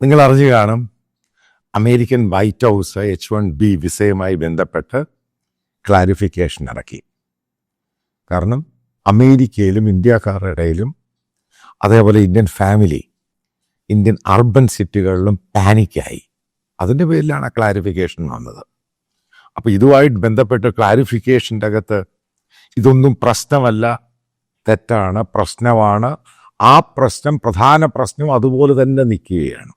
നിങ്ങൾ അറിഞ്ഞു കാണും American white house H one B വിസയുമായി ബന്ധപ്പെട്ട് ക്ലാരിഫിക്കേഷൻ ഇറക്കി. കാരണം അമേരിക്കയിലും ഇന്ത്യക്കാരുടെ ഇടയിലും അതേപോലെ ഇന്ത്യൻ ഫാമിലി ഇന്ത്യൻ അർബൻ സിറ്റികളിലും പാനിക്കായി. അതിന്റെ പേരിലാണ് ക്ലാരിഫിക്കേഷൻ വന്നത്. അപ്പോൾ ഇതുമായിട്ട് ബന്ധപ്പെട്ട് ക്ലാരിഫിക്കേഷന്റെ അകത്ത് ഇതൊന്നും പ്രശ്നമല്ല തെറ്റാണ് പ്രശ്നമാണ്. ആ പ്രശ്നം പ്രധാന പ്രശ്നം അതുപോലെ തന്നെ നിൽക്കുകയാണ്.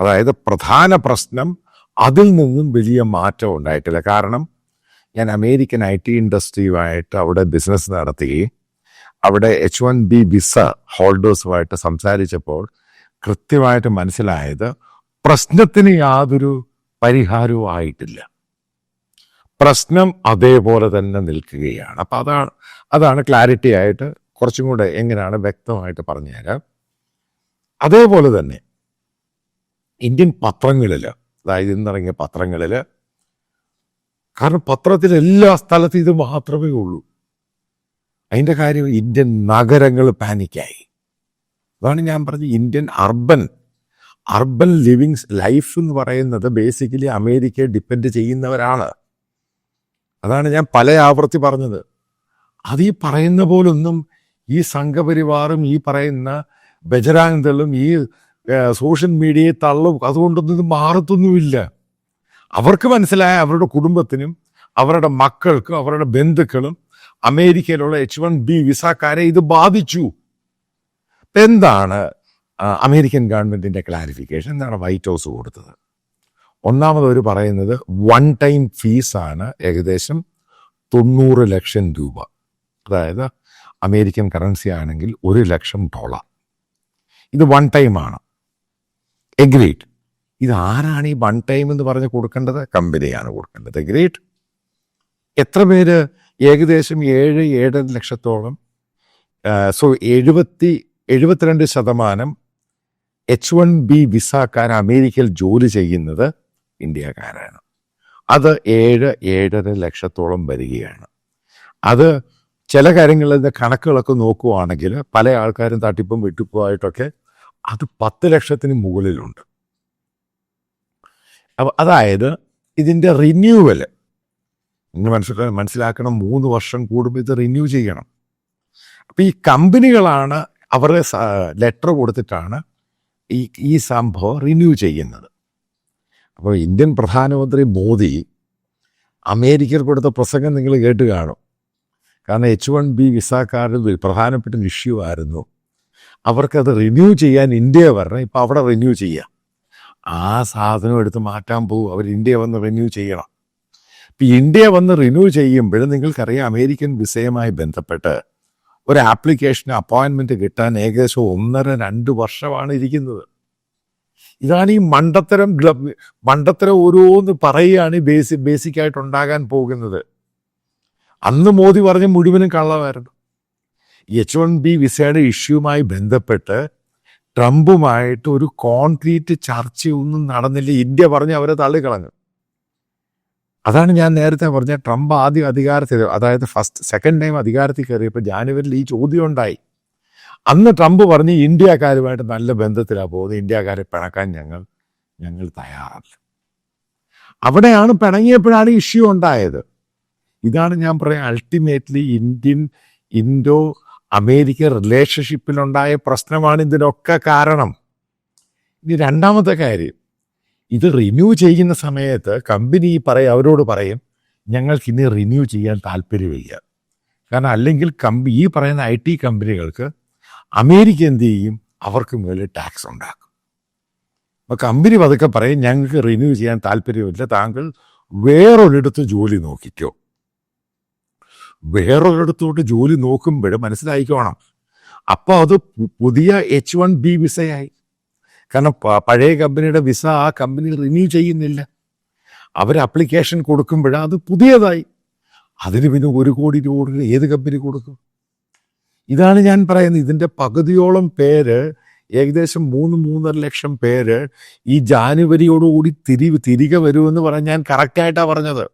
അതായത് പ്രധാന പ്രശ്നം അതിൽ നിന്നും വലിയ മാറ്റം ഉണ്ടായിട്ടില്ല. കാരണം ഞാൻ അമേരിക്കൻ ഐ ടി ഇൻഡസ്ട്രിയുമായിട്ട് അവിടെ ബിസിനസ് നടത്തുകയും അവിടെ എച്ച് വൺ ബി വിസ ഹോൾഡേഴ്സുമായിട്ട് സംസാരിച്ചപ്പോൾ കൃത്യമായിട്ട് മനസ്സിലായത് പ്രശ്നത്തിന് യാതൊരു പരിഹാരവും ആയിട്ടില്ല. പ്രശ്നം അതേപോലെ തന്നെ നിൽക്കുകയാണ്. അപ്പം അതാണ് അതാണ് ക്ലാരിറ്റി ആയിട്ട് കുറച്ചും കൂടെ എങ്ങനെയാണ് വ്യക്തമായിട്ട് പറഞ്ഞുതരാം. അതേപോലെ തന്നെ ഇന്ത്യൻ പത്രങ്ങളിൽ അതായത് ഇന്നിറങ്ങിയ പത്രങ്ങളിൽ കാരണം പത്രത്തിൽ എല്ലാ സ്ഥലത്തും ഇത് മാത്രമേ ഉള്ളൂ. അതിന്റെ കാര്യം ഇന്ത്യൻ നഗരങ്ങൾ പാനിക്കായി. അതാണ് ഞാൻ പറഞ്ഞത് Indian urban urban livings life എന്ന് പറയുന്നത് ബേസിക്കലി അമേരിക്കയെ ഡിപ്പെൻഡ് ചെയ്യുന്നവരാണ്. അതാണ് ഞാൻ പല ആവർത്തി പറഞ്ഞത്. അത് ഈ പറയുന്ന പോലൊന്നും ഈ സംഘപരിവാറും ഈ പറയുന്ന ബജരാനന്ദളും ഈ സോഷ്യൽ മീഡിയയെ തള്ളും. അതുകൊണ്ടൊന്നും ഇത് മാറത്തൊന്നുമില്ല. അവർക്ക് മനസ്സിലായ അവരുടെ കുടുംബത്തിനും അവരുടെ മക്കൾക്കും അവരുടെ ബന്ധുക്കളും അമേരിക്കയിലുള്ള എച്ച് വൺ ബി വിസക്കാരെ ഇത് ബാധിച്ചു. എന്താണ് അമേരിക്കൻ ഗവൺമെന്റിന്റെ ക്ലാരിഫിക്കേഷൻ? എന്താണ് വൈറ്റ് ഹൗസ് കൊടുത്തത്? ഒന്നാമത് അവർ പറയുന്നത് വൺ ടൈം ഫീസാണ് ഏകദേശം തൊണ്ണൂറ് ലക്ഷം രൂപ. അതായത് അമേരിക്കൻ കറൻസി ആണെങ്കിൽ ഒരു ലക്ഷം ഡോളർ. ഇത് വൺ ടൈം ആണ്. എഗ്രീഡ് ഇത് ആരാണ് ഈ വൺ ടൈം എന്ന് പറഞ്ഞ് കൊടുക്കേണ്ടത്? കമ്പനിയാണ് കൊടുക്കേണ്ടത്. എഗ്രീഡ് എത്ര പേര്? ഏകദേശം ഏഴ് ഏഴര ലക്ഷത്തോളം. സോ എഴുപത്തി എഴുപത്തിരണ്ട് ശതമാനം എച്ച് വൺ ബി വിസക്കാർ അമേരിക്കയിൽ ജോലി ചെയ്യുന്നത് ഇന്ത്യക്കാരാണ്. അത് ഏഴ് ഏഴര ലക്ഷത്തോളം വരികയാണ്. അത് ചില കാര്യങ്ങളിൽ കണക്കുകളൊക്കെ നോക്കുവാണെങ്കിൽ പല ആൾക്കാരും തട്ടിപ്പും വെട്ടിപ്പുമായിട്ടൊക്കെ അത് പത്ത് ലക്ഷത്തിന് മുകളിലുണ്ട്. അതായത് ഇതിന്റെ റിന്യൂവൽ നിങ്ങൾ മനസ്സിലാ മനസ്സിലാക്കണം മൂന്ന് വർഷം കൂടുമ്പോൾ ഇത് റിന്യൂ ചെയ്യണം. അപ്പോൾ ഈ കമ്പനികളാണ് അവരുടെ ലെറ്റർ കൊടുത്തിട്ടാണ് ഈ ഈ സംഭവം റിന്യൂ ചെയ്യുന്നത്. അപ്പോൾ ഇന്ത്യൻ പ്രധാനമന്ത്രി മോദി അമേരിക്കയിൽ കൊടുത്ത പ്രസംഗം നിങ്ങൾ കേട്ട് കാണും. കാരണം എച്ച് വൺ ബി വിസക്കാരിൽ പ്രധാനപ്പെട്ട ഇഷ്യൂ ആയിരുന്നു. അവർക്കത് റിന്യൂ ചെയ്യാൻ ഇന്ത്യ വരണം. ഇപ്പം അവിടെ റിന്യൂ ചെയ്യാം. ആ സാധനം എടുത്ത് മാറ്റാൻ പോകും അവർ ഇന്ത്യ വന്ന് റിന്യൂ ചെയ്യണം. ഇപ്പം ഇന്ത്യ വന്ന് റിന്യൂ ചെയ്യുമ്പോൾ നിങ്ങൾക്കറിയാം അമേരിക്കൻ വിസയുമായി ബന്ധപ്പെട്ട് ഒരു ആപ്ലിക്കേഷൻ അപ്പോയിൻമെന്റ് കിട്ടാൻ ഏകദേശം ഒന്നര രണ്ട് വർഷമാണ് ഇരിക്കുന്നത്. ഇതാണ് ഈ മണ്ടത്തരം മണ്ടത്തരം ഓരോന്ന് പറയുകയാണ് ബേസിക് ബേസിക്കായിട്ട് ഉണ്ടാകാൻ പോകുന്നത്. അന്ന് മോദി പറഞ്ഞ മുഴുവനും കള്ളമായിരുന്നു. എച്ച് വൺ ബി വിസയുടെ ഇഷ്യൂമായി ബന്ധപ്പെട്ട് ട്രംപുമായിട്ട് ഒരു കോൺക്രീറ്റ് ചർച്ചയൊന്നും നടന്നില്ല. ഇന്ത്യ പറഞ്ഞ് അവരെ തള്ളിക്കളഞ്ഞു. അതാണ് ഞാൻ നേരത്തെ പറഞ്ഞ ട്രംപ് ആദ്യം അധികാരത്തിൽ അതായത് ഫസ്റ്റ് സെക്കൻഡ് ടൈം അധികാരത്തിൽ കയറിയപ്പോൾ ജാനുവരിയിൽ ഈ ചോദ്യം ഉണ്ടായി. അന്ന് ട്രംപ് പറഞ്ഞ് ഇന്ത്യക്കാരുമായിട്ട് നല്ല ബന്ധത്തിലാണ് പോകുന്നത്. ഇന്ത്യക്കാരെ പിണക്കാൻ ഞങ്ങൾ ഞങ്ങൾ തയ്യാറല്ല. അവിടെയാണ് പിണങ്ങിയപ്പോഴാണ് ഇഷ്യൂ ഉണ്ടായത്. ഇതാണ് ഞാൻ പറയാം അൾട്ടിമേറ്റ്ലി ഇന്ത്യൻ ഇൻഡോ അമേരിക്കൻ റിലേഷൻഷിപ്പിലുണ്ടായ പ്രശ്നമാണ് ഇതിനൊക്കെ കാരണം. ഇനി രണ്ടാമത്തെ കാര്യം. ഇത് റിന്യൂ ചെയ്യുന്ന സമയത്ത് കമ്പനി പറയും അവരോട് പറയും ഞങ്ങൾക്ക് ഇനി റിന്യൂ ചെയ്യാൻ താല്പര്യമില്ല. കാരണം അല്ലെങ്കിൽ കമ്പി ഈ പറയുന്ന ഐ ടി കമ്പനികൾക്ക് അമേരിക്ക എന്ത് ചെയ്യും? അവർക്ക് മേലെ ടാക്സ് ഉണ്ടാക്കും. അപ്പോൾ കമ്പനി പതുക്കെ പറയും ഞങ്ങൾക്ക് റിന്യൂ ചെയ്യാൻ താല്പര്യമില്ല. താങ്കൾ വേറൊരിടത്ത് ജോലി നോക്കിക്കോ. വേറൊരിടത്തോട്ട് ജോലി നോക്കുമ്പോൾ മനസ്സിലായിക്കോണം. അപ്പോൾ അത് പുതിയ എച്ച് വൺ ബി വിസയായി. കാരണം പഴയ കമ്പനിയുടെ വിസ ആ കമ്പനി റിന്യൂ ചെയ്യുന്നില്ല. അവർ അപ്ലിക്കേഷൻ കൊടുക്കുമ്പോൾ അത് പുതിയതായി. അതിന് പിന്നെ ഒരു കോടി രൂപ ഏത് കമ്പനി കൊടുക്കും? ഇതാണ് ഞാൻ പറയുന്നത്. ഇതിന്റെ പകുതിയോളം പേര് ഏകദേശം മൂന്ന് മൂന്നര ലക്ഷം പേര് ഈ ജാനുവരിയോടുകൂടി തിരി തിരികെ വരുമെന്ന് പറഞ്ഞ് ഞാൻ കറക്റ്റായിട്ടാണ് പറഞ്ഞത്.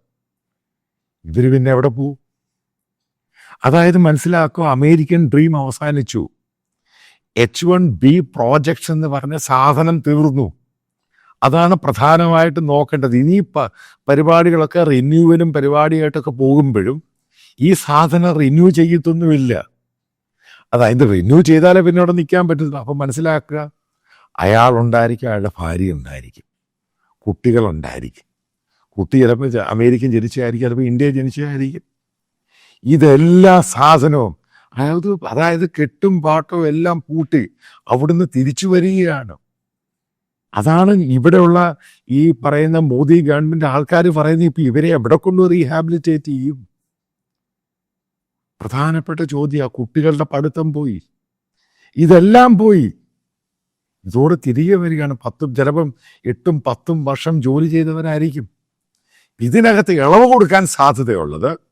ഇവർ പിന്നെ എവിടെ പോവും? അതായത് മനസ്സിലാക്കുക അമേരിക്കൻ ഡ്രീം അവസാനിച്ചു. എച്ച് വൺ ബി പ്രോജക്ട്സ് എന്ന് പറഞ്ഞ സാധനം തീർന്നു. അതാണ് പ്രധാനമായിട്ട് നോക്കേണ്ടത്. ഇനി പരിപാടികളൊക്കെ റിന്യൂവലും പരിപാടിയായിട്ടൊക്കെ പോകുമ്പോഴും ഈ സാധനം റിന്യൂ ചെയ്യത്തൊന്നുമില്ല. അതായത് റിന്യൂ ചെയ്താലേ പിന്നെ അവിടെ നിൽക്കാൻ പറ്റുന്നു അപ്പം മനസ്സിലാക്കുക അയാളുണ്ടായിരിക്കും അയാളുടെ ഭാര്യ ഉണ്ടായിരിക്കും. കുട്ടികളുണ്ടായിരിക്കും. കുട്ടി ചിലപ്പോൾ അമേരിക്കൻ ജനിച്ചായിരിക്കും ചിലപ്പോൾ ഇന്ത്യ ജനിച്ചായിരിക്കും. ഇതെല്ലാ സാധനവും. അതായത് അതായത് കെട്ടും പാട്ടും എല്ലാം പൂട്ടി അവിടുന്ന് തിരിച്ചു വരികയാണ്. അതാണ് ഇവിടെയുള്ള ഈ പറയുന്ന മോദി ഗവൺമെന്റ് ആൾക്കാർ പറയുന്നത് ഇപ്പൊ ഇവരെ എവിടെ കൊണ്ട് റീഹാബിലിറ്റേറ്റ് ചെയ്യും. പ്രധാനപ്പെട്ട ചോദ്യം ആ കുട്ടികളുടെ പഠിത്തം പോയി. ഇതെല്ലാം പോയി. ഇതോടെ തിരികെ വരികയാണ്. പത്തും ചിലപ്പം എട്ടും പത്തും വർഷം ജോലി ചെയ്തവരായിരിക്കും. ഇതിനകത്ത് ഇളവ് കൊടുക്കാൻ സാധ്യതയുള്ളത്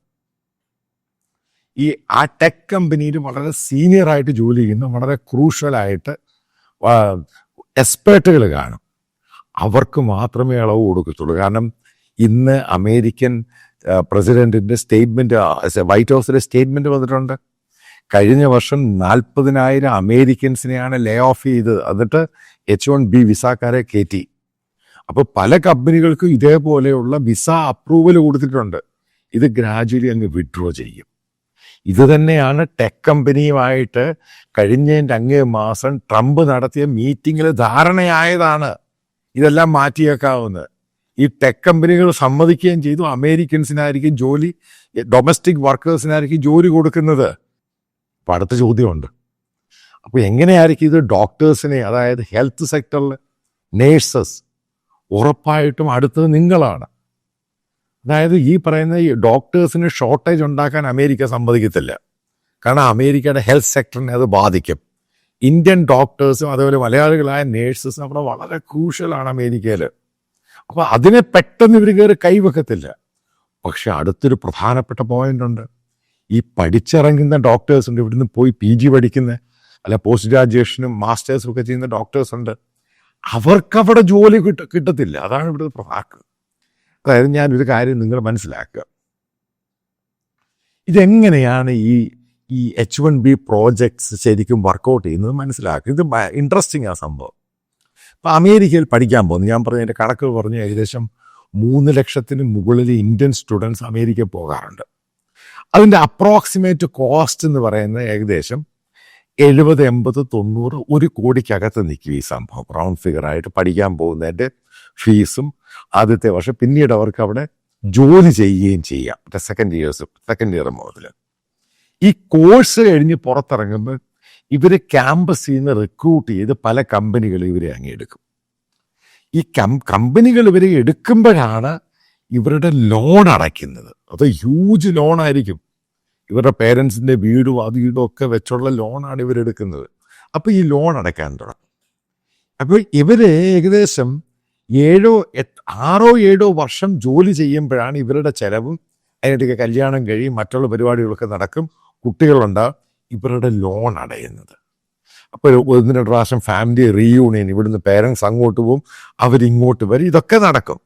ഈ ആ ടെക് കമ്പനിയിൽ വളരെ സീനിയർ ആയിട്ട് ജോലി ചെയ്യുന്ന. വളരെ ക്രൂഷ്യലായിട്ട് എക്സ്പേർട്ടുകൾ കാണും. അവർക്ക് മാത്രമേ ഇളവ് കൊടുക്കത്തുള്ളൂ. കാരണം ഇന്ന് അമേരിക്കൻ പ്രസിഡന്റിന്റെ സ്റ്റേറ്റ്മെന്റ് വൈറ്റ് ഹൗസിലെ സ്റ്റേറ്റ്മെന്റ് വന്നിട്ടുണ്ട്. കഴിഞ്ഞ വർഷം നാൽപ്പതിനായിരം അമേരിക്കൻസിനെയാണ് ലേ ഓഫ് ചെയ്തത് എന്നിട്ട് എച്ച് വൺ ബി വിസാക്കാരെ കയറ്റി അപ്പോൾ പല കമ്പനികൾക്കും ഇതേപോലെയുള്ള വിസ അപ്രൂവൽ കൊടുത്തിട്ടുണ്ട്. ഇത് ഗ്രാജുവലി അങ്ങ് വിഡ്രോ ചെയ്യും. ഇത് തന്നെയാണ് ടെക് കമ്പനിയുമായിട്ട് കഴിഞ്ഞതിന്റെ അങ്ങേ മാസം ട്രംപ് നടത്തിയ മീറ്റിങ്ങിൽ ധാരണയായതാണ് ഇതെല്ലാം മാറ്റിയേക്കാവുന്നത്. ഈ ടെക് കമ്പനികൾ സമ്മതിക്കുകയും ചെയ്തു. അമേരിക്കൻസിനായിരിക്കും ജോലി ഡൊമസ്റ്റിക് വർക്കേഴ്സിനായിരിക്കും ജോലി കൊടുക്കുന്നത്. അപ്പം അടുത്ത ചോദ്യമുണ്ട്. അപ്പോൾ എങ്ങനെയായിരിക്കും ഇത് ഡോക്ടേഴ്സിനെ അതായത് ഹെൽത്ത് സെക്ടറിൽ നേഴ്സസ് ഉറപ്പായിട്ടും അടുത്തത് നിങ്ങളാണ്. അതായത് ഈ പറയുന്ന ഈ ഡോക്ടേഴ്സിന് ഷോർട്ടേജ് ഉണ്ടാക്കാൻ അമേരിക്ക സമ്മതിക്കത്തില്ല. കാരണം അമേരിക്കയുടെ ഹെൽത്ത് സെക്ടറിനെ അത് ബാധിക്കും. ഇന്ത്യൻ ഡോക്ടേഴ്സും അതുപോലെ മലയാളികളായ നേഴ്സസും അവിടെ വളരെ ക്രൂഷ്യലാണ് അമേരിക്കയിൽ അപ്പോൾ അതിനെ പെട്ടെന്ന് ഇവർ കയറി കൈവെക്കത്തില്ല. പക്ഷെ അടുത്തൊരു പ്രധാനപ്പെട്ട പോയിന്റ് ഉണ്ട്. ഈ പഠിച്ചിറങ്ങുന്ന ഡോക്ടേഴ്സ് ഉണ്ട്. ഇവിടുന്ന് പോയി പി ജി പഠിക്കുന്ന അല്ല പോസ്റ്റ് ഗ്രാജുവേഷനും മാസ്റ്റേഴ്സും ഒക്കെ ചെയ്യുന്ന ഡോക്ടേഴ്സ് ഉണ്ട്. അവർക്കവിടെ ജോലി കിട്ട കിട്ടത്തില്ല. അതാണ് ഇവിടുത്തെ പ്രധാനം അതായത് ഞാനൊരു കാര്യം നിങ്ങൾ മനസ്സിലാക്കുക. ഇതെങ്ങനെയാണ് ഈ ഈ എച്ച് വൺ ബി പ്രോജക്ട്സ് ശരിക്കും വർക്കൗട്ട് ചെയ്യുന്നത് മനസ്സിലാക്കുക. ഇത് ഇൻട്രസ്റ്റിംഗ് ആ സംഭവം. ഇപ്പം അമേരിക്കയിൽ പഠിക്കാൻ പോകുന്നു. ഞാൻ പറഞ്ഞ എന്റെ കണക്ക് പറഞ്ഞ് ഏകദേശം മൂന്ന് ലക്ഷത്തിന് മുകളിൽ ഇന്ത്യൻ സ്റ്റുഡൻസ് അമേരിക്കയിൽ പോകാറുണ്ട്. അതിന്റെ അപ്രോക്സിമേറ്റ് കോസ്റ്റ് എന്ന് പറയുന്നത് ഏകദേശം എഴുപത് എൺപത് തൊണ്ണൂറ് ഒരു കോടിക്കകത്ത് നിൽക്കും ഈ സംഭവം. റൗണ്ട് ഫിഗർ ആയിട്ട് പഠിക്കാൻ പോകുന്നതിന്റെ ഫീസും ആദ്യത്തെ വർഷം പിന്നീട് അവർക്ക് അവിടെ ജോലി ചെയ്യുകയും ചെയ്യാം. സെക്കൻഡ് ഇയേഴ്സ് സെക്കൻഡ് ഇയർ മുതൽ. ഈ കോഴ്സ് കഴിഞ്ഞ് പുറത്തിറങ്ങുമ്പോൾ ഇവർ ക്യാമ്പസിൽ നിന്ന് റിക്രൂട്ട് ചെയ്ത് പല കമ്പനികളും ഇവരെ അങ്ങെടുക്കും ഈ കം കമ്പനികൾ ഇവരെ എടുക്കുമ്പോഴാണ് ഇവരുടെ ലോൺ അടയ്ക്കുന്നത്. അത് ഹ്യൂജ് ലോൺ ആയിരിക്കും. ഇവരുടെ പേരൻസിന്റെ വീടും അത് ഇതും ഒക്കെ വെച്ചുള്ള ലോണാണ് ഇവരെടുക്കുന്നത് അപ്പോൾ ഈ ലോൺ അടയ്ക്കാൻ തുടങ്ങും. അപ്പോൾ ഇവർ ഏകദേശം ഏഴോ എട്ട് ആറോ ഏഴോ വർഷം ജോലി ചെയ്യുമ്പോഴാണ് ഇവരുടെ ചെലവും അതിനിടയ്ക്ക് കല്യാണം കഴിയും മറ്റുള്ള പരിപാടികളൊക്കെ നടക്കും കുട്ടികളുണ്ടാവും ഇവരുടെ ലോൺ അടയുന്നത്. അപ്പോൾ ഒന്ന് രണ്ട് പ്രാവശ്യം ഫാമിലി റീയൂണിയൻ ഇവിടുന്ന് പേരൻസ് അങ്ങോട്ട് പോവും അവരിങ്ങോട്ട് വരും ഇതൊക്കെ നടക്കും.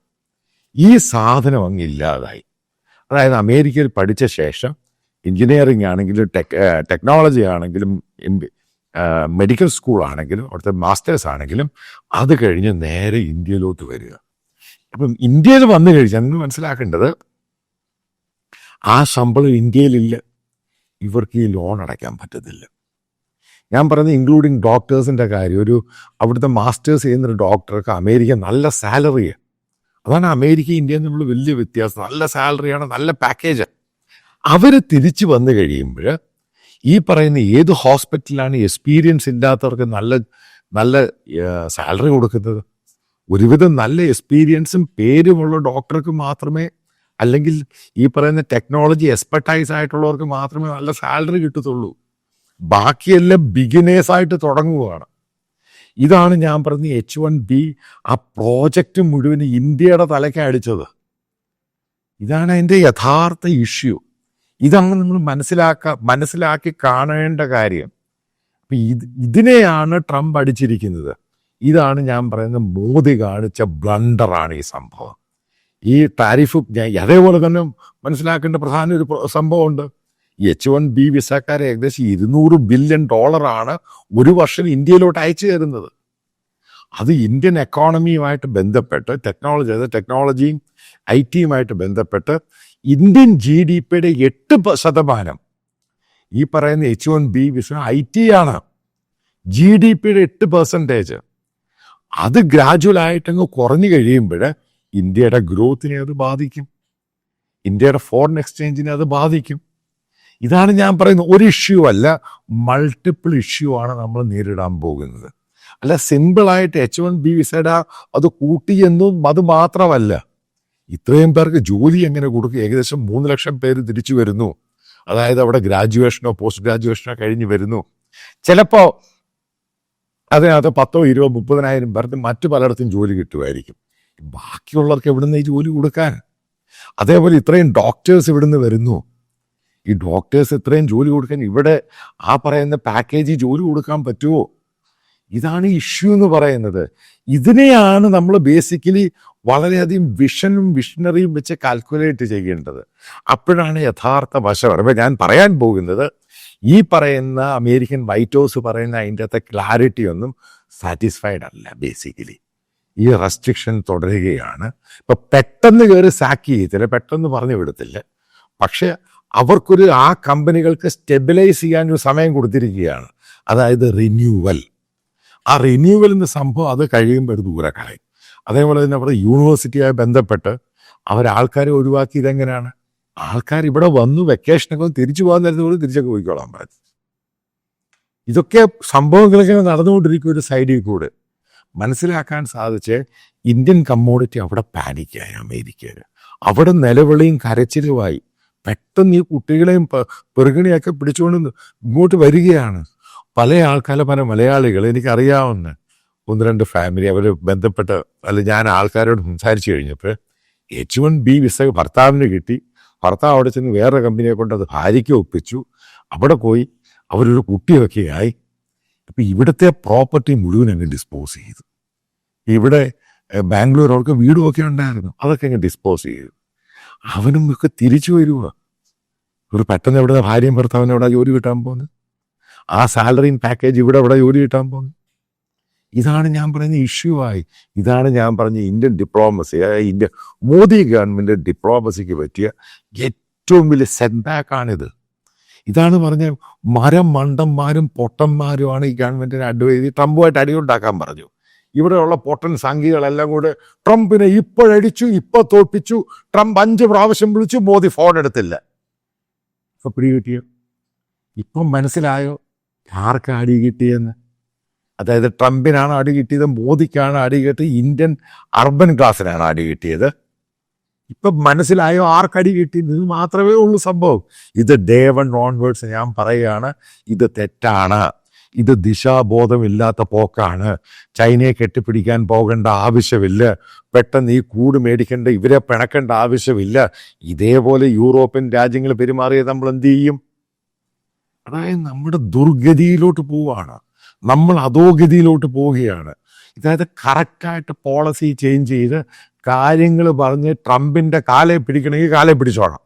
ഈ സാധനം അങ്ങ് ഇല്ലാതായി. അതായത് അമേരിക്കയിൽ പഠിച്ച ശേഷം എഞ്ചിനീയറിംഗ് ആണെങ്കിലും ടെക് ടെക്നോളജി ആണെങ്കിലും മെഡിക്കൽ സ്കൂൾ ആണെങ്കിലും അവിടുത്തെ മാസ്റ്റേഴ്സ് ആണെങ്കിലും അത് കഴിഞ്ഞ് നേരെ ഇന്ത്യയിലോട്ട് വരിക. അപ്പം ഇന്ത്യയിൽ വന്നു കഴിഞ്ഞാൽ നിങ്ങൾ മനസ്സിലാക്കേണ്ടത് ആ ശമ്പളം ഇന്ത്യയിലില്ല. ഇവർക്ക് ഈ ലോൺ അടയ്ക്കാൻ പറ്റത്തില്ല. ഞാൻ പറയുന്നത് ഇൻക്ലൂഡിങ് ഡോക്ടേഴ്സിന്റെ കാര്യം. ഒരു അവിടുത്തെ മാസ്റ്റേഴ്സ് ചെയ്യുന്നൊരു ഡോക്ടർക്ക് അമേരിക്ക നല്ല സാലറി അതാണ് അമേരിക്ക ഇന്ത്യയിൽ തമ്മിലുള്ള വലിയ വ്യത്യാസം. നല്ല സാലറിയാണ് നല്ല പാക്കേജ് അവർ തിരിച്ചു വന്നു കഴിയുമ്പോൾ ഈ പറയുന്ന ഏത് ഹോസ്പിറ്റലാണ് എക്സ്പീരിയൻസ് ഇല്ലാത്തവർക്ക് നല്ല നല്ല സാലറി കൊടുക്കുന്നത്? ഒരുവിധം നല്ല എക്സ്പീരിയൻസും പേരുമുള്ള ഡോക്ടർക്ക് മാത്രമേ അല്ലെങ്കിൽ ഈ പറയുന്ന ടെക്നോളജി എക്സ്പെർട്ടൈസ് ആയിട്ടുള്ളവർക്ക് മാത്രമേ നല്ല സാലറി കിട്ടത്തുള്ളൂ. ബാക്കിയെല്ലാം ബിഗിനേഴ്സ് ആയിട്ട് തുടങ്ങുകയാണ് ഇതാണ് ഞാൻ പറഞ്ഞ എച്ച് വൺ ബി ആ പ്രോജക്റ്റ് മുഴുവൻ ഇന്ത്യയുടെ തലയ്ക്ക് അടിച്ചത്. ഇതാണ് അതിന്റെ യഥാർത്ഥ ഇഷ്യൂ ഇതാണ് നമ്മൾ മനസ്സിലാക്ക മനസ്സിലാക്കി കാണേണ്ട കാര്യം. ഇത് ഇതിനെയാണ് ട്രംപ് അടിച്ചിരിക്കുന്നത്. ഇതാണ് ഞാൻ പറയുന്നത് മോദി കാണിച്ച ബ്ലണ്ടറാണ് ഈ സംഭവം. ഈ ഞാൻ അതേപോലെ തന്നെ മനസ്സിലാക്കേണ്ട പ്രധാന ഒരു സംഭവമുണ്ട്. എച്ച് വൺ ബി വിസക്കാരെ ഏകദേശം ഇരുന്നൂറ് ബില്യൺ ഡോളറാണ് ഒരു വർഷം ഇന്ത്യയിലോട്ട് അയച്ചു തരുന്നത്. അത് ഇന്ത്യൻ എക്കോണമിയുമായിട്ട് ബന്ധപ്പെട്ട് ടെക്നോളജി അതായത് ടെക്നോളജിയും ഐ ടിയുമായിട്ട് ബന്ധപ്പെട്ട് ഇന്ത്യൻ ജി ഡി പിയുടെ എട്ട് ശതമാനം ഈ പറയുന്ന H one B visa I T ആണ് ജി ഡി പിയുടെ എട്ട് പെർസെന്റേജ് അത് ഗ്രാജുവൽ ആയിട്ടങ്ങ് കുറഞ്ഞു കഴിയുമ്പോൾ ഇന്ത്യയുടെ ഗ്രോത്തിനെ അത് ബാധിക്കും. ഇന്ത്യയുടെ ഫോറിൻ എക്സ്ചേഞ്ചിനെ അത് ബാധിക്കും. ഇതാണ് ഞാൻ പറയുന്നത്. ഒരു ഇഷ്യൂ അല്ല മൾട്ടിപ്പിൾ ഇഷ്യൂ ആണ് നമ്മൾ നേരിടാൻ പോകുന്നത്. അല്ല സിമ്പിളായിട്ട് എച്ച് വൺ ബി വിസയുടെ അത് കൂട്ടി എന്നും അത് മാത്രമല്ല. ഇത്രയും പേർക്ക് ജോലി എങ്ങനെ കൊടുക്കും? ഏകദേശം മൂന്ന് ലക്ഷം പേര് തിരിച്ചു വരുന്നു. അതായത് അവിടെ ഗ്രാജുവേഷനോ പോസ്റ്റ് ഗ്രാജുവേഷനോ കഴിഞ്ഞ് വരുന്നു. ചിലപ്പോൾ അതിനകത്ത് പത്തോ ഇരുപതോ മുപ്പതിനായിരം പേർക്ക് മറ്റു പലയിടത്തും ജോലി കിട്ടുമായിരിക്കും. ബാക്കിയുള്ളവർക്ക് എവിടുന്ന് ഈ ജോലി കൊടുക്കാൻ? അതേപോലെ ഇത്രയും ഡോക്ടേഴ്സ് ഇവിടുന്ന് വരുന്നു. ഈ ഡോക്ടേഴ്സ് ഇത്രയും ജോലി കൊടുക്കാൻ ഇവിടെ ആ പറയുന്ന പാക്കേജിൽ ജോലി കൊടുക്കാൻ പറ്റുമോ? ഇതാണ് ഇഷ്യൂ എന്ന് പറയുന്നത്. ഇതിനെയാണ് നമ്മൾ ബേസിക്കലി വളരെയധികം വിഷനും വിഷണറിയും വെച്ച് കാൽക്കുലേറ്റ് ചെയ്യേണ്ടത്. അപ്പോഴാണ് യഥാർത്ഥ വശം. അപ്പോൾ ഞാൻ പറയാൻ പോകുന്നത് ഈ പറയുന്ന അമേരിക്കൻ വൈറ്റ് ഹൗസ് പറയുന്ന അതിന്റെ അകത്തെ ക്ലാരിറ്റി ഒന്നും സാറ്റിസ്ഫൈഡ് അല്ല ബേസിക്കലി ഈ റെസ്ട്രിക്ഷൻ തുടരുകയാണ്. ഇപ്പം പെട്ടെന്ന് കയറി സാക്ക് ചെയ്യത്തില്ല പെട്ടെന്ന് പറഞ്ഞു വിടത്തില്ല. പക്ഷേ അവർക്കൊരു ആ കമ്പനികൾക്ക് സ്റ്റെബിലൈസ് ചെയ്യാൻ ഒരു സമയം കൊടുത്തിരിക്കുകയാണ്. അതായത് റിന്യൂവൽ ആ റിന്യൂവൽ എന്ന സംഭവം അത് കഴിയുമ്പോൾ ഒരു ദൂരെ അതേപോലെ തന്നെ അവിടെ യൂണിവേഴ്സിറ്റിയായി ബന്ധപ്പെട്ട് അവരാൾക്കാരെ ഒഴിവാക്കിയതെങ്ങനെയാണ് ആൾക്കാർ ഇവിടെ വന്നു വെക്കേഷനൊക്കെ ഒന്ന് തിരിച്ചു പോകാൻ നേരത്തെ പോലും തിരിച്ചൊക്കെ പോയിക്കോളാൻ പറ്റും. ഇതൊക്കെ സംഭവങ്ങളൊക്കെ നടന്നുകൊണ്ടിരിക്കും ഒരു സൈഡിൽ കൂടെ. മനസ്സിലാക്കാൻ സാധിച്ച് ഇന്ത്യൻ കമ്മോഡിറ്റി അവിടെ പാനിക്കായി അമേരിക്കയിൽ അവിടെ നിലവിളിയും കരച്ചിലുമായി പെട്ടെന്ന് ഈ കുട്ടികളെയും പെറുകണിയൊക്കെ പിടിച്ചുകൊണ്ട് ഇങ്ങോട്ട് വരികയാണ്. പല ആൾക്കാരെ പല മലയാളികൾ എനിക്കറിയാവുന്ന ഒന്ന് രണ്ട് ഫാമിലി അവർ ബന്ധപ്പെട്ട അല്ല ഞാൻ ആൾക്കാരോട് സംസാരിച്ചു കഴിഞ്ഞപ്പോൾ എച്ച് വൺ ബി വിസ ഭർത്താവിന് കിട്ടി. ഭർത്താവ് അവിടെ ചെന്ന് വേറെ കമ്പനിയെ കൊണ്ട് അത് ഭാര്യയ്ക്ക് ഒപ്പിച്ചു. അവിടെ പോയി അവരൊരു കുട്ടിയൊക്കെ ആയി അപ്പം ഇവിടുത്തെ പ്രോപ്പർട്ടി മുഴുവൻ അങ്ങ് ഡിസ്പോസ് ചെയ്തു. ഇവിടെ ബാംഗ്ലൂർ അവർക്ക് വീടും ഒക്കെ ഉണ്ടായിരുന്നു. അതൊക്കെ അങ്ങ് ഡിസ്പോസ് ചെയ്തു. അവനും ഒക്കെ തിരിച്ചു വരുക ഒരു പെട്ടെന്ന് എവിടെ ഭാര്യയും ഭർത്താവിനും എവിടെ ജോലി കിട്ടാൻ പോകുന്നത്? ആ സാലറിയും പാക്കേജ് ഇവിടെ എവിടെ ജോലി കിട്ടാൻ പോകുന്നത്? ഇതാണ് ഞാൻ പറയുന്ന ഇഷ്യൂ ആയി. ഇതാണ് ഞാൻ പറഞ്ഞ ഇന്ത്യൻ ഡിപ്ലോമസി അതായത് ഇന്ത്യ മോദി ഗവൺമെന്റ് ഡിപ്ലോമസിക്ക് പറ്റിയ ഏറ്റവും വലിയ സെറ്റ് ബാക്ക് ആണിത്. ഇതാണ് പറഞ്ഞ മരം മണ്ടന്മാരും പൊട്ടന്മാരുമാണ് ഈ ഗവൺമെന്റിനെ അഡ്വൈസ് ട്രംപുമായിട്ട് അടിയുണ്ടാക്കാൻ പറഞ്ഞു. ഇവിടെയുള്ള പൊട്ടൻ സംഘികളെല്ലാം കൂടെ ട്രംപിനെ ഇപ്പോഴടിച്ചു ഇപ്പൊ തോൽപ്പിച്ചു. ട്രംപ് അഞ്ച് പ്രാവശ്യം വിളിച്ചു മോദി ഫോൺ എടുത്തില്ല. ഇപ്പൊ പിടികിട്ടിയോ? ഇപ്പം മനസ്സിലായോ ആർക്കാ അടി കിട്ടിയെന്ന്? അതായത് ട്രംപിനാണ് അടി കിട്ടിയത് മോദിക്കാണ് അടി കിട്ടിയത് ഇന്ത്യൻ അർബൻ ക്ലാസ്സിനാണ് അടി കിട്ടിയത്. ഇപ്പൊ മനസ്സിലായോ ആർക്കടി കിട്ടി ഇത് മാത്രമേ ഉള്ളൂ സംഭവം. ഇത് ഡേ വൺ ഓൺവേർഡ്സ് ഞാൻ പറയുകയാണ് ഇത് തെറ്റാണ്. ഇത് ദിശാബോധമില്ലാത്ത പോക്കാണ്. ചൈനയെ കെട്ടിപ്പിടിക്കാൻ പോകേണ്ട ആവശ്യമില്ല. പെട്ടെന്ന് ഈ കൂട് മേടിക്കേണ്ട ഇവരെ പിണക്കേണ്ട ആവശ്യമില്ല. ഇതേപോലെ യൂറോപ്യൻ രാജ്യങ്ങൾ പെരുമാറിയത് നമ്മൾ എന്ത് ചെയ്യും? അതായത് നമ്മുടെ ദുർഗതിയിലോട്ട് പോവുകയാണ്. നമ്മൾ അധോഗതിയിലോട്ട് പോവുകയാണ്. അതായത് കറക്റ്റായിട്ട് പോളിസി ചേഞ്ച് ചെയ്ത് കാര്യങ്ങൾ പറഞ്ഞ് ട്രംപിന്റെ കാലെ പിടിക്കണമെങ്കിൽ കാലെ പിടിച്ചോണം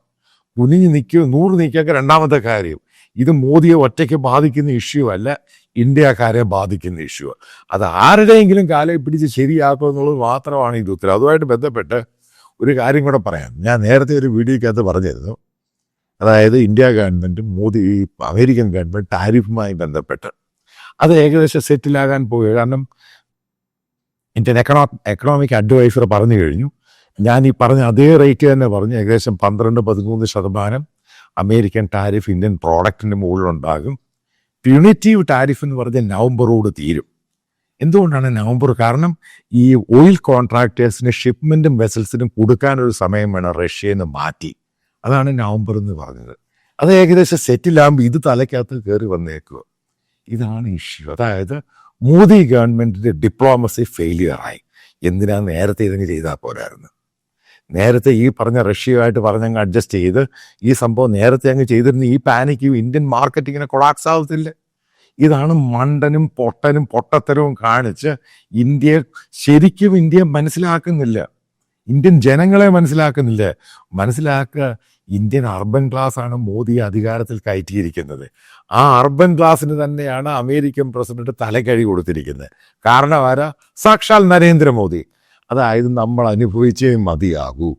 കുനിഞ്ഞ് നിൽക്കുക നൂറ് നീക്കിയൊക്കെ രണ്ടാമത്തെ കാര്യം. ഇത് മോദിയെ ഒറ്റയ്ക്ക് ബാധിക്കുന്ന ഇഷ്യൂ അല്ല ഇന്ത്യക്കാരെ ബാധിക്കുന്ന ഇഷ്യൂ അത് ആരുടെയെങ്കിലും കാലെ പിടിച്ച് ശരിയാക്കുക എന്നുള്ളത് മാത്രമാണ് ഇത് ഉത്തരം അതുമായിട്ട് ബന്ധപ്പെട്ട് ഒരു കാര്യം കൂടെ പറയാം. ഞാൻ നേരത്തെ ഒരു വീഡിയോക്കകത്ത് പറഞ്ഞിരുന്നു. അതായത് India government Modi American government ടാരിഫുമായി ബന്ധപ്പെട്ട്. അത് ഏകദേശം സെറ്റിലാകാൻ പോവുക കാരണം ഇന്ത്യൻ എക്കണോ എക്കണോമിക് അഡ്വൈസർ പറഞ്ഞു കഴിഞ്ഞു. ഞാൻ ഈ പറഞ്ഞ അതേ റേറ്റ് തന്നെ പറഞ്ഞു. ഏകദേശം പന്ത്രണ്ട് പതിമൂന്ന് ശതമാനം അമേരിക്കൻ ടാരിഫ് ഇന്ത്യൻ പ്രോഡക്റ്റിന്റെ മുകളിലുണ്ടാകും. പ്യൂണിറ്റീവ് ടാരിഫ് എന്ന് പറഞ്ഞ നവംബറോട് തീരും. എന്തുകൊണ്ടാണ് നവംബർ? കാരണം ഈ ഓയിൽ കോൺട്രാക്ടേഴ്സിന് ഷിപ്മെന്റും വെസൽസിനും കൊടുക്കാനൊരു സമയം വേണം റഷ്യയിൽ നിന്ന് മാറ്റി. അതാണ് നവംബർ എന്ന് പറഞ്ഞത്. അത് ഏകദേശം സെറ്റിലാകുമ്പോൾ ഇത് തലയ്ക്കകത്ത് കയറി വന്നേക്കുക ഇതാണ് ഇഷ്യൂ അതായത് മോദി ഗവൺമെന്റിന്റെ ഡിപ്ലോമസി ഫെയിലിയറായി. എന്തിനാ നേരത്തെ ഇതിന് ചെയ്താൽ പോരായിരുന്നു? നേരത്തെ ഈ പറഞ്ഞ റഷ്യയുമായിട്ട് പറഞ്ഞങ്ങ് അഡ്ജസ്റ്റ് ചെയ്ത് ഈ സംഭവം നേരത്തെ അങ്ങ് ചെയ്തിരുന്ന ഈ പാനിക്ക് ഇന്ത്യൻ മാർക്കറ്റിങ്ങിനെ കൊളാക്സ് ആവത്തില്ല. ഇതാണ് മണ്ടനും പൊട്ടനും പൊട്ടത്തരവും കാണിച്ച് ഇന്ത്യ ശരിക്കും ഇന്ത്യ മനസ്സിലാക്കുന്നില്ല. ഇന്ത്യൻ ജനങ്ങളെ മനസ്സിലാക്കുന്നില്ല. മനസ്സിലാക്കുക ഇന്ത്യൻ അർബൻ ക്ലാസ് ആണ് മോദി അധികാരത്തിൽ കയറ്റിയിരിക്കുന്നത്. ആ അർബൻ ക്ലാസ്സിന് തന്നെയാണ് അമേരിക്കൻ പ്രസിഡന്റ് തലക്കഴി കൊടുത്തിരിക്കുന്നത്. കാരണം ആരാ? സാക്ഷാൽ നരേന്ദ്രമോദി. അതായത് നമ്മൾ അനുഭവിച്ചേ മതിയാകൂ.